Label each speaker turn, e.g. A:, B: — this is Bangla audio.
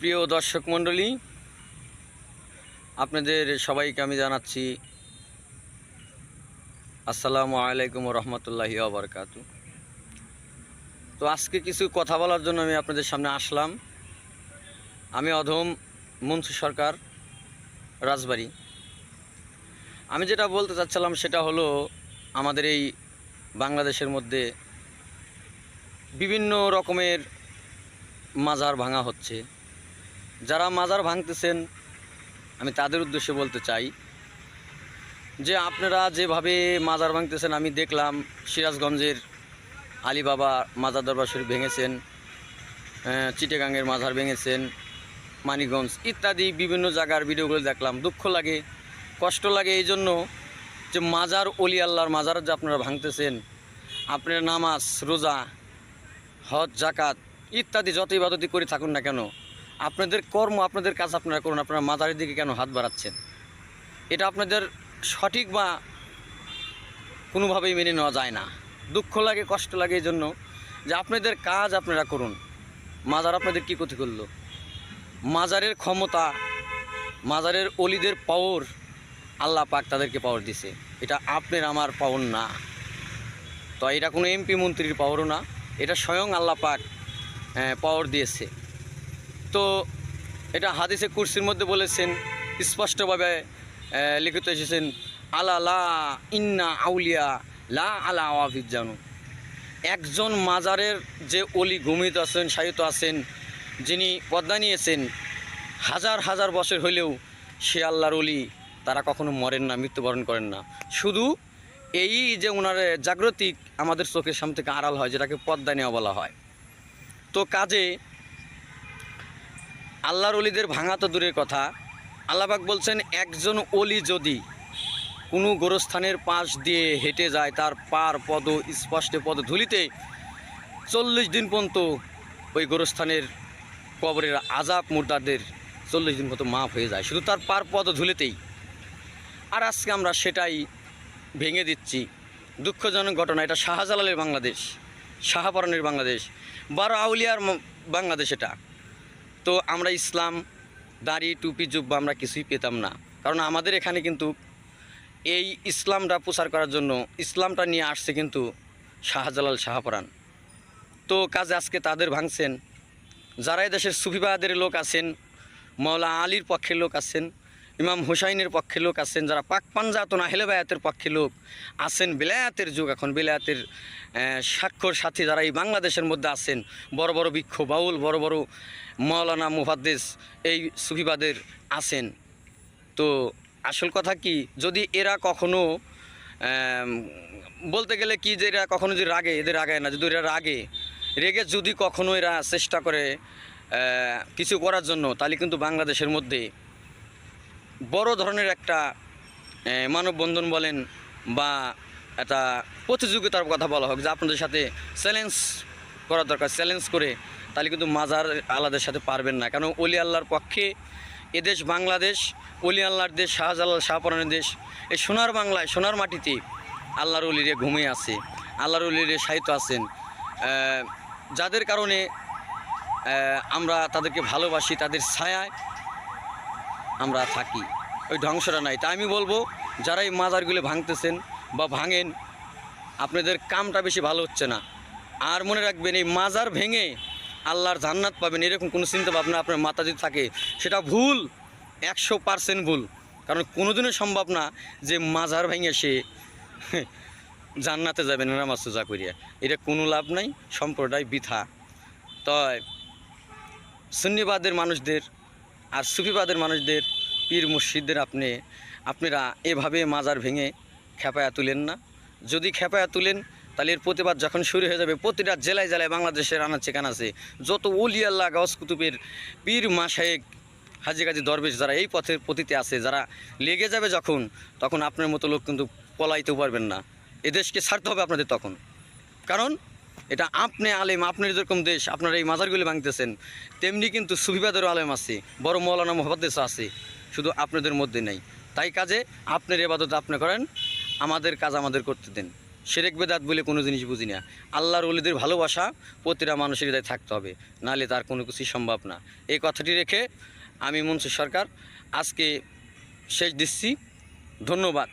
A: প্রিয় দর্শক মণ্ডলী, আপনাদের সবাইকে আমি জানাচ্ছি আসসালামু আলাইকুম রহমতুল্লাহি আবরকাত তো আজকে কিছু কথা বলার জন্য আমি আপনাদের সামনে আসলাম। আমি অধম মনসু সরকার, রাজবাড়ি। আমি যেটা বলতে চাচ্ছিলাম সেটা হলো, আমাদের এই বাংলাদেশের মধ্যে বিভিন্ন রকমের মাজার ভাঙা হচ্ছে। যারা মাজার ভাঙতেছেন আমি তাদের উদ্দেশ্যে বলতে চাই যে আপনারা যেভাবে মাজার ভাঙতেছেন আমি দেখলাম সিরাজগঞ্জের আলী বাবা মাজার দরবার শরীফ ভেঙেছেন আহ, চিটেগাঙ্গের মাজার ভেঙেছেন মানিকগঞ্জ ইত্যাদি বিভিন্ন জায়গার ভিডিওগুলো দেখলাম। দুঃখ লাগে কষ্ট লাগে এই জন্য যে মাজার অলি আল্লাহর মাজার যে আপনারা ভাঙতেছেন আপনার নামাজ রোজা হজ জাকাত ইত্যাদি যত ইবাদতি করে থাকুন না কেন আপনাদের কর্ম আপনাদের কাজ আপনারা করুন, আপনারা মাজারের দিকে কেন হাত বাড়াচ্ছেন? এটা আপনাদের সঠিক বা কোনোভাবেই মেনে নেওয়া যায় না। দুঃখ লাগে, কষ্ট লাগে এই জন্য যে আপনাদের কাজ আপনারা করুন। মাজার আপনাদের কী ক্ষতি করল? মাজারের ক্ষমতা, মাজারের অলিদের পাওয়ার আল্লাহ পাক তাদেরকে পাওয়ার দিছে। এটা আপনার আমার পাওয়ার না। তো এটা কোনো এমপি মন্ত্রীর পাওয়ারও না। এটা স্বয়ং আল্লাহ পাক পাওয়ার দিয়েছে। তো এটা হাদিসে কুরসির মধ্যে বলেছেন, স্পষ্টভাবে লিখিত এসেছেন, আলা লা ইন্না আউলিয়া, লা আলা আওয়াফিজ জানু। একজন মাজারের যে অলি ঘুমিত আছেন সাহিত্য আছেন, যিনি পদ্মা নিয়েছেন, হাজার হাজার বছর হলেও সে আল্লাহর অলি, তারা কখনো মরেন না, মৃত্যুবরণ করেন না। শুধু এই যে ওনার জাগ্রতিক আমাদের চোখের সামনে থেকে আড়াল হয়, যেটাকে পদ্মা নেওয়া বলা হয়। তো কাজে আল্লাহর অলিদের ভাঙা তো দূরের কথা। আল্লাহবাক বলছেন, একজন অলি যদি কোনো গোরস্থানের পাশ দিয়ে হেঁটে যায়, তার পার পদ স্পষ্টে পদ ধুলিতে চল্লিশ দিন পর্যন্ত ওই গোরস্থানের কবরের আজাব মুর্দাদের চল্লিশ দিন পর্যন্ত মাফ হয়ে যায়। শুধু তার পার পদ ধুলিতেই। আর আজকে আমরা সেটাই ভেঙে দিচ্ছি। দুঃখজনক ঘটনা, এটা শাহজালালের বাংলাদেশ, শাহপরানের বাংলাদেশ, বারো আউলিয়ার বাংলাদেশ এটা। তো আমরা ইসলাম, দাড়ি, টুপি, জুব্বা আমরা কিছুই পেতাম না। কারণ আমাদের এখানে কিন্তু এই ইসলামটা প্রচার করার জন্য ইসলামটা নিয়ে আসছে কিন্তু শাহজালাল শাহপরাণ তো কাজে আজকে তাদের ভাঙছেন। যারা দেশের সুফিবাদের লোক আছেন মৌলা আলীর পক্ষের লোক আছেন ইমাম হুসাইনের পক্ষে লোক আছেন, যারা পাক পাঞ্জাতন আহলে বায়াতের পক্ষে লোক আছেন, বেলায়াতের যুগ এখন, বেলায়াতের স্বাক্ষর সাথী যারা এই বাংলাদেশের মধ্যে আছেন, বড় বড় বৃক্ষ বাউল, বড় বড় মৌলানা মুফাদ্দেস এই সুফিবাদের আছেন। তো আসল কথা কি, যদি এরা কখনো বলতে গেলে কি যে এরা কখনো যদি রাগে, এদের রাগায় না, যদি এরা রাগে, রেগে যদি কখনো এরা চেষ্টা করে কিছু করার জন্য, তাহলে কিন্তু বাংলাদেশের মধ্যে বড় ধরনের একটা মানববন্ধন বলেন বা একটা প্রতিযোগিতার কথা বলা হোক, যে আপনাদের সাথে চ্যালেঞ্জ করা দরকার চ্যালেঞ্জ করে তাহলে কিন্তু মাজার আলাদের সাথে পারবেন না। কারণ অলি আল্লাহর পক্ষে এদেশ বাংলাদেশ অলি আল্লাহর দেশ, শাহজালাল শাহপরানের দেশ, এই সোনার বাংলায়, সোনার মাটিতে আল্লাহর অলিরে ঘুমিয়ে আছে, আল্লাহর অলিরে সাহিত্য আছেন। যাদের কারণে আমরা তাদেরকে ভালোবাসি, তাদের ছায়ায় আমরা থাকি। ওই ধ্বংসটা নাই। তাই আমি বলব যারা এই মাজারগুলো ভাঙতেছেন বা ভাঙেন, আপনাদের কামটা বেশি ভালো হচ্ছে না। আর মনে রাখবেন, এই মাজার ভেঙে আল্লাহর জান্নাত পাবেন এরকম কোনো চিন্তা ভাবনা আপনার মাথা যদি থাকে, সেটা ভুল, একশো পার্সেন্ট ভুল। কারণ কোনোদিনও সম্ভব না যে মাজার ভেঙে সে জান্নাতে যাবে, নামাজ সোজা করিয়া। এটা কোনো লাভ নাই, সম্প্রদায় বৃথা। তয়, সুন্নিবাদের মানুষদের আর সুফিবাদের মানুষদের, পীর মুর্শিদদের আপনি, আপনারা এভাবে মাজার ভেঙে খেপায়া তুলেন না। যদি খেপায়া তুলেন, তাহলে এর প্রতিবাদ যখন শুরু হয়ে যাবে, প্রতিটা জেলায় জেলায় বাংলাদেশের আনাচে কানাচে। যত উলি আল্লাহ, গাউস কুতুবের পীর মাসায়েক হাজি গাজি দরবেশ যারা এই পথের পতিতে আছে, যারা লেগে যাবে যখন, তখন আপনার মতো লোক কিন্তু পলাইতেও পারবেন না। এদেশকে ছাড়তে হবে আপনাদের তখন। কারণ এটা আপনি আলেম, আপনার যেরকম দেশ, আপনারা এই মাজারগুলি ভাঙতেছেন, তেমনি কিন্তু সুফিবাদেরও আলেম আছে বড় মৌলানা মোহাম্মদেশ আছে, শুধু আপনাদের মধ্যে নেই। তাই কাজে আপনার এবাদত আপনি করেন, আমাদের কাজ আমাদের করতে দেন। সেরেক বেদাত বলে কোনো জিনিস বুঝি না। আল্লাহর অলিদের ভালোবাসা প্রতিটা মানুষের হৃদয়ে থাকতে হবে, নাহলে তার কোনো কিছুই সম্ভব না। এই কথাটি রেখে আমি মনসুর সরকার আজকে শেষ দিচ্ছি। ধন্যবাদ।